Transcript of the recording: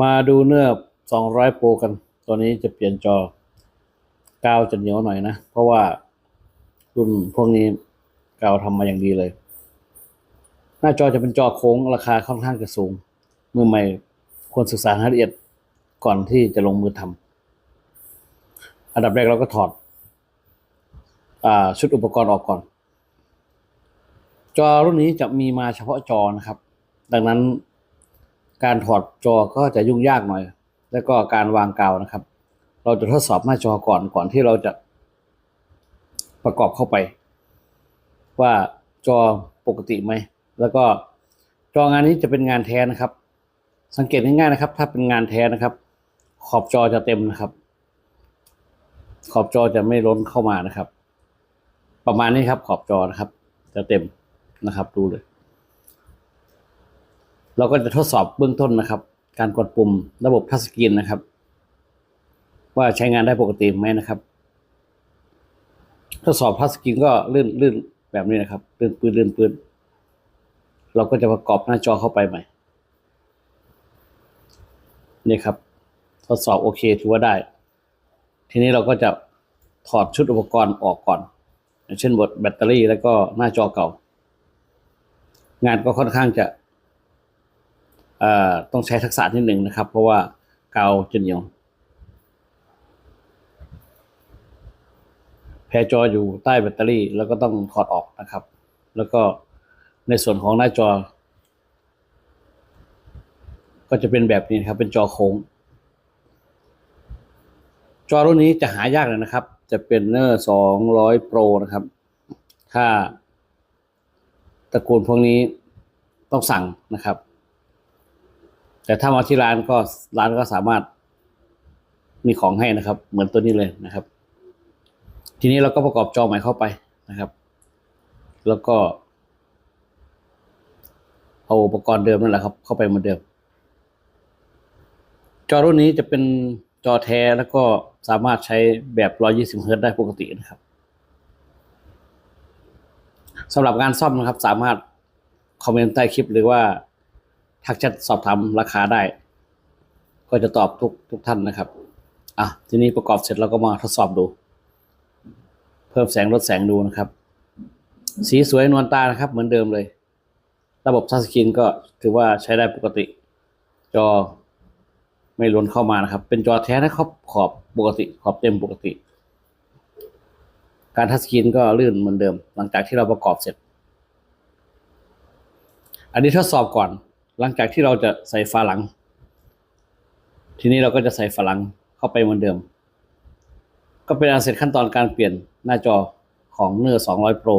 มาดูเนื้อ 200 โปรกัน ตัวนี้จะเปลี่ยนจอกาวจะเหนียวหน่อยนะ เพราะว่ารุ่นพวกนี้กาวทำมาอย่างดีเลย หน้าจอจะเป็นจอโค้งราคาค่อนข้างจะสูง มือใหม่ควรศึกษาให้ละเอียดก่อนที่จะลงมือทำอันดับแรกเราก็ถอดอชุดอุปกรณ์ออกก่อน จอรุ่นนี้จะมีมาเฉพาะจอนะครับ ดังนั้น การถอดจอก็จะยุ่งยากหน่อย แล้วก็การวางกาวนะครับ เราจะทดสอบหน้าจอก่อนก่อนที่เราจะประกอบเข้าไป ว่าจอปกติไหม แล้วก็จองานนี้จะเป็นงานแท้นะครับ สังเกตง่ายๆนะครับ ถ้าเป็นงานแท้นะครับ ขอบจอจะเต็มนะครับ ขอบจอจะไม่ล้นเข้ามานะครับ ประมาณนี้ครับขอบจอนะครับ จะเต็มนะครับ ดูเลย เราก็จะทดสอบเบื้องต้นนะครับ การกดปุ่มระบบทัชสกรีนนะครับ ว่าใช้งานได้ปกติไหมนะครับ ทดสอบทัชสกรีนก็ลื่นลื่นแบบนี้นะครับลื่นปืนลื่นปืนเราก็จะประกอบหน้าจอเข้าไปใหม่นี่ครับ ทดสอบโอเคถือว่าได้ ทีนี้เราก็จะถอดชุดอุปกรณ์ออกก่อน เช่นบทแบตเตอรี่แล้วก็หน้าจอเก่า งานก็ค่อนข้างจะ ต้องใช้ทักษะนิดหนึ่งนะครับ เพราะว่าเกาวจะเหนียวแพรจออยู่ใต้แบตเตอรี่ แล้วก็ต้องถอดออกนะครับ แล้วก็ในส่วนของหน้าจอ ก็จะเป็นแบบนี้นครับเป็นจอโค้ง จอรุ่นนี้จะหายากเลยนะครับ จะเป็นเนอร์สองร้อยโปรนะครับ ถ้าตระกูลพวกนี้ต้องสั่งนะครับ แต่ถ้ามาที่ร้านก็ร้านก็สามารถมีของให้นะครับ เหมือนตัวนี้เลยนะครับ ทีนี้เราก็ประกอบจอใหม่เข้าไปนะครับ แล้วก็ เอาอุปกรณ์เดิมนั่นแหละครับ เข้าไปเหมือนเดิม จอรุ่นนี้จะเป็นจอแท้แล้วก็สามารถใช้แบบ120เฮิรต์ได้ปกตินะครับสำหรับงานซ่อมนะครับ สามารถคอมเมนต์ใต้คลิปหรือว่า ทักแชทสอบถามราคาได้ ก็จะตอบทุกทุกท่านนะครับ อะ ทีนี้ประกอบเสร็จเราก็มาทดสอบดู เพิ่มแสงลดแสงดูนะครับ สีสวยนวลตานะครับ เหมือนเดิมเลย ระบบทัชสกรีนก็ถือว่าใช้ได้ปกติ จอไม่ล้นเข้ามานะครับ เป็นจอแท้นะครับขอบปกติ ขอบเต็มปกติ การทัชสกรีนก็ลื่นเหมือนเดิม หลังจากที่เราประกอบเสร็จ อันนี้ทดสอบก่อน หลังจากที่เราจะใส่ฝาหลัง ทีนี้เราก็จะใส่ฝาหลังเข้าไปเหมือนเดิม ก็เป็นอันเสร็จขั้นตอนการเปลี่ยนหน้าจอของเนอร์200 Pro